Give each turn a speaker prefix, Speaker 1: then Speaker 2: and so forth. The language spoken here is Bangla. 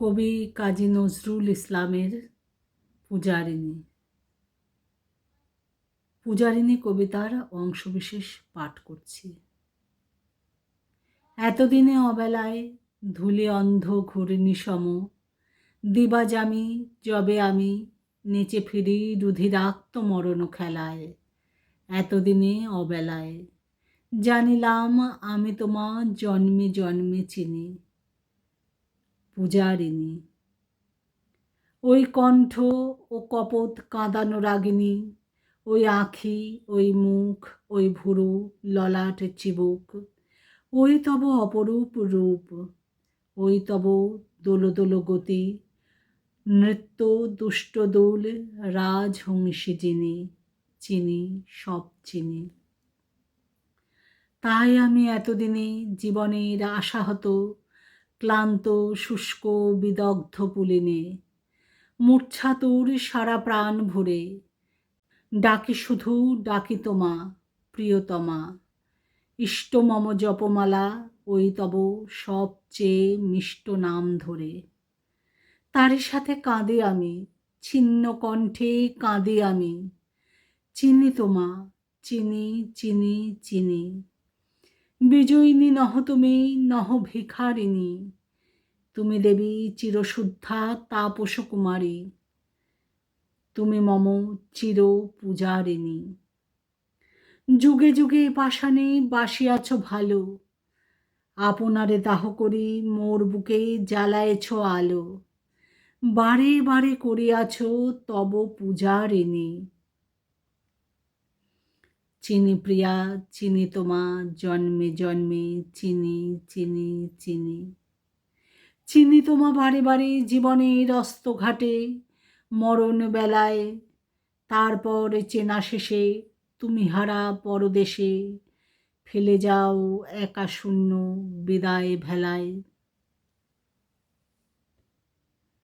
Speaker 1: কবি কাজী নজরুল ইসলামের পূজারিণী। পূজারিণী কবিতার অংশবিশেষ পাঠ করছি। এতদিনে অবেলায় ধুলি অন্ধ ঘূর্ণি সম দিবাজামি যবে আমি, নেচে ফিরি রুধিরাক্ত মরণ খেলায়। এতদিনে অবেলায় জানিলাম আমি তোমা জন্মে জন্মে চিনি। পূজারিণী। ওই কণ্ঠ ও কপত কাঁদানো রাগিনী ওই আঁখি, ওই মুখ, ওই ভুরু, ললাট চিবুক, ওই তব অপরূপ রূপ, ওই তব দোল দোল গতি, নৃত্য দুষ্টদোল রাজহংসী যিনি চিনি সব চিনি। তাই আমি এতদিনে জীবনের আশাহত ক্লান্ত, শুষ্ক, বিদগ্ধ পুলিনে। মূর্ছাতুর সারা প্রাণ ভরে। ডাকি শুধু, ডাকি তোমা প্রিয়তমা। ইষ্টমম জপমালা, ওই তব সবচেয়ে মিষ্ট নাম ধরে। তারই সাথে কাঁদে আমি, ছিন্ন কণ্ঠে কাঁদে আমি। চিনি তোমা চিনি চিনি চিনি। বিজয়িনী নহ তুমি, নহ ভিখারিণী। তুমি দেবী চিরশুদ্ধা তাপস কুমারী তুমি মম চির পূজারিণী যুগে যুগে পাষাণে বাসিয়াছ ভালো। আপনারে দাহ করি মোর বুকে জ্বালায়েছ আলো। বারে বারে করিয়াছ তব পূজারিণী। চিনি প্রিয়া, চিনি তোমা জন্মে জন্মে, চিনি চিনি চিনি। চিনি তোমা বারে বারে জীবনের অস্ত ঘাটে, মরণ বেলায়, তারপর চেনা শেষে তুমি হারা পরদেশে, ফেলে যাও একা শূন্য বিদায় ভেলায়।